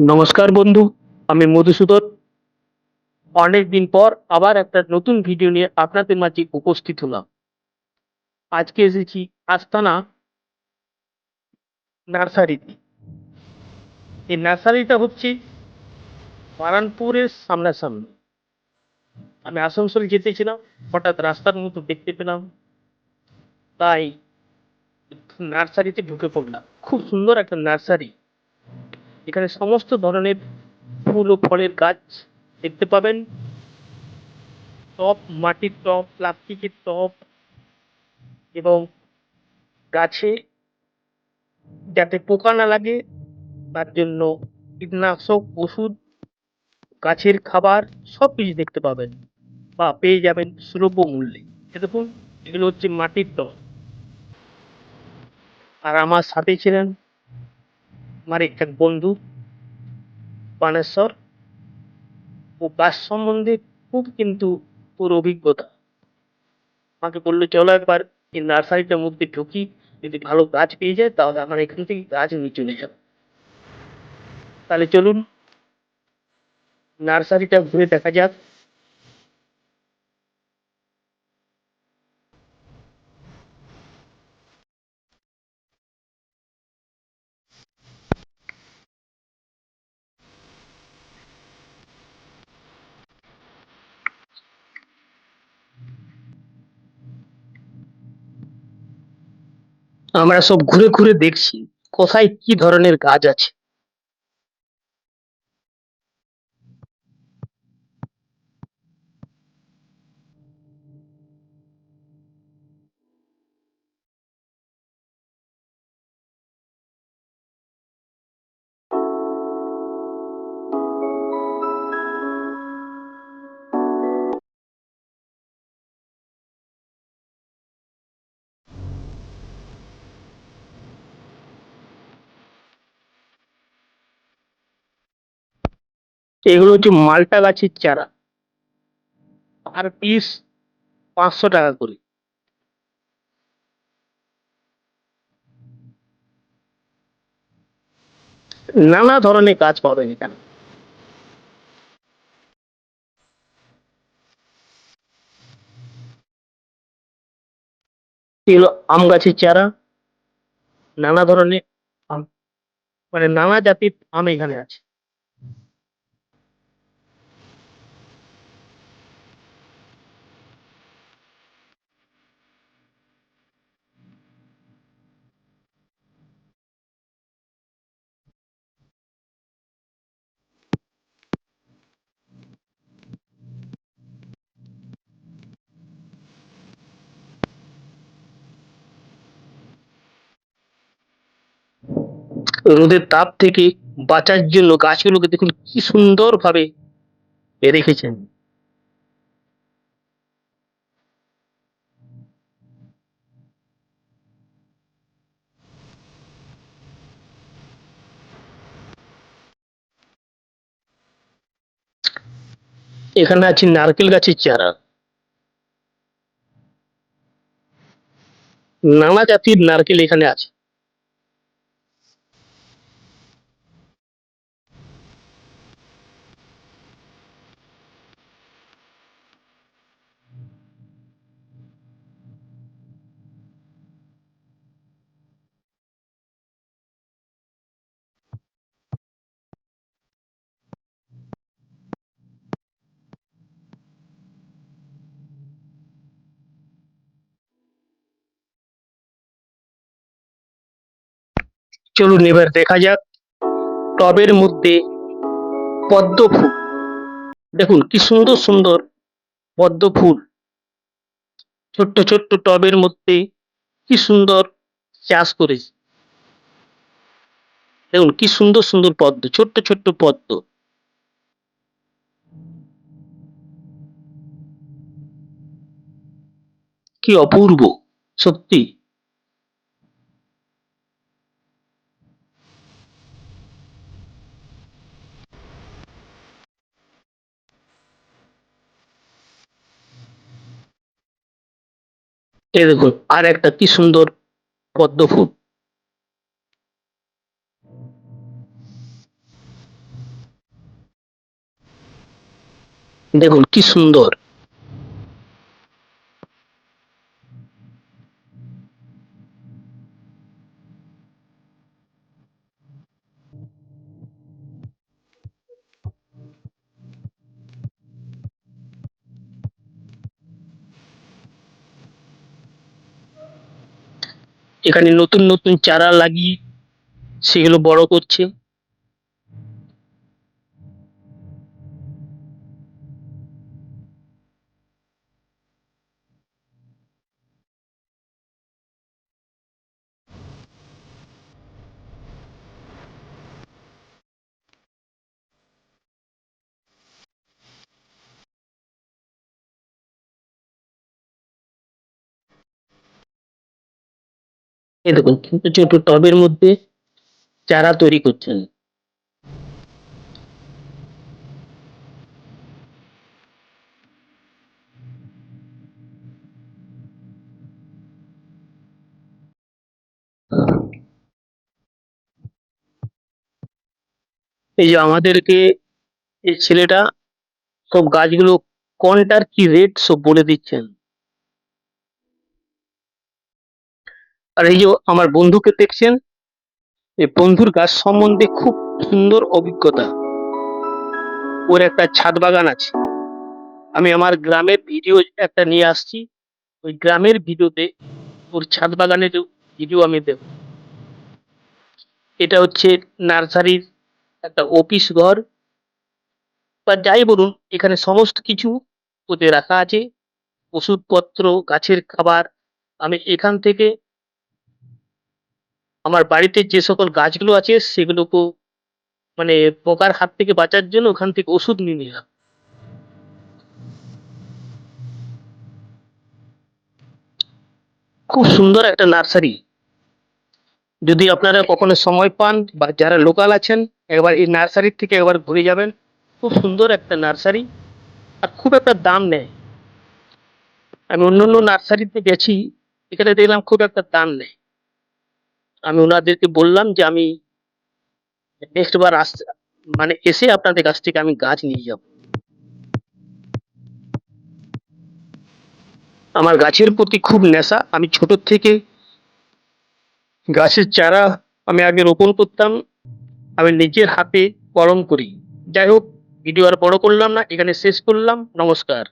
নমস্কার বন্ধু, আমি মধুসূদন। অনেক দিন পর আবার একটা নতুন ভিডিও নিয়ে আপনাদের মাঝে উপস্থিত হলাম। আজকে এসেছি আস্তানা নার্সারিতে। এই নার্সারিটা হচ্ছে বারানপুরের সামনাসামনি। আমি আসানসোল যেতেছিলাম, হঠাৎ রাস্তার মতো দেখতে পেলাম। তাই নার্সারিতে ঢুকে পড়লাম। খুব সুন্দর একটা নার্সারি। এখানে সমস্ত ধরনের ফুল ও ফলের গাছ দেখতে পাবেন। টব মাটির টব প্লাস্টিকের টব এবং গাছে যাতে পোকা না লাগে, তার জন্য কীটনাশক, ওষুধ, গাছের খাবার সব কিছু দেখতে পাবেন বা পেয়ে যাবেন সুলভ মূল্যে। দেখুন, এগুলো হচ্ছে মাটির টব আর আমার সাথে ছিলেন আমার এক বন্ধু, বানেশ্বর। ও গাছ সম্বন্ধে খুব কিন্তু ওর অভিজ্ঞতা। আমাকে বলল, চলো একবার এই নার্সারিটার মধ্যে ঢুকি, যদি ভালো গাছ পেয়ে যায়, তাহলে আমার এখান থেকে গাছ নিয়ে চলে যাব তাহলে চলুন, নার্সারিটা ঘুরে দেখা যাক। আমরা সব ঘুরে ঘুরে দেখছি কোথায় কি ধরনের গাছ আছে। এগুলো হচ্ছে মালটা গাছের চারা। আর পিস পাঁচশো টাকা করে। নানা ধরনের গাছ পাবেন এখানে। এগুলো আম গাছের চারা। নানা ধরনের আম মানে নানা জাতির আম এখানে আছে। রোদের তাপ থেকে বাঁচার জন্য গাছগুলোকে দেখুন কি সুন্দর ভাবে রেখেছেন। এখানে আছে নারকেল গাছের চারা। নানা জাতির নারকেল এখানে আছে। চলুন এবার দেখা যাক টবের মধ্যে পদ্ম ফুল। দেখুন কি সুন্দর সুন্দর পদ্ম ফুল। ছোট্ট ছোট্ট টবের মধ্যে কি সুন্দর চাষ করেছে। দেখুন কি সুন্দর সুন্দর পদ্ম, ছোট্ট ছোট্ট পদ্ম। কি অপূর্ব, সত্যি। এই দেখুন আর একটা কি সুন্দর পদ্ম ফুল। দেখুন কি সুন্দর। এখানে নতুন নতুন চারা লাগিয়ে সেগুলো বড় করছে। এই দেখুন ছোট টবের মধ্যে চারা তৈরি করছেন। এই যে আমাদেরকে এই ছেলেটা সব গাছগুলো কোনটার কি রেট সব বলে দিচ্ছেন। আর এই যে আমার বন্ধুকে দেখছেন, এই বন্ধুর গাছ সম্বন্ধে খুব সুন্দর অভিজ্ঞতা। ওর একটা ছাদ বাগান আছে। আমি আমার গ্রামের ভিডিও একটা নিয়ে আসছি। ওই গ্রামের ভিডিওতে ওর ছাদ বাগানের ভিডিও আমি দেব। এটা হচ্ছে নার্সারির একটা অফিস ঘর। বা যাই বলুন, এখানে সমস্ত কিছু ওতে রাখা আছে। ওষুধপত্র, গাছের খাবার। আমি এখান থেকে আমার বাড়িতে যে সকল গাছগুলো আছে, সেগুলোকে মানে পোকার হাত থেকে বাঁচার জন্য ওখান থেকে ওষুধ নিয়ে নিলাম। খুব সুন্দর একটা নার্সারি। যদি আপনারা কখনো সময় পান বা যারা লোকাল আছেন, একবার এই নার্সারির থেকে একবার ঘুরে যাবেন। খুব সুন্দর একটা নার্সারি আর খুব একটা দাম নেয় আমি অন্য অন্য নার্সারিতে গেছি, এখানে দেখলাম খুব একটা দাম নেই। আমি ওনাদেরকে বললাম যে আমি নেক্সট বার আস মানে এসে আপনাদের কাছ থেকে আমি গাছ নিয়ে যাব। আমার গাছের প্রতি খুব নেশা। আমি ছোট থেকে গাছের চারা আমি আগে রোপণ করতাম। আমি নিজের হাতে কলম করি। যাই হোক, ভিডিও আর বড় করলাম না, এখানে শেষ করলাম। নমস্কার।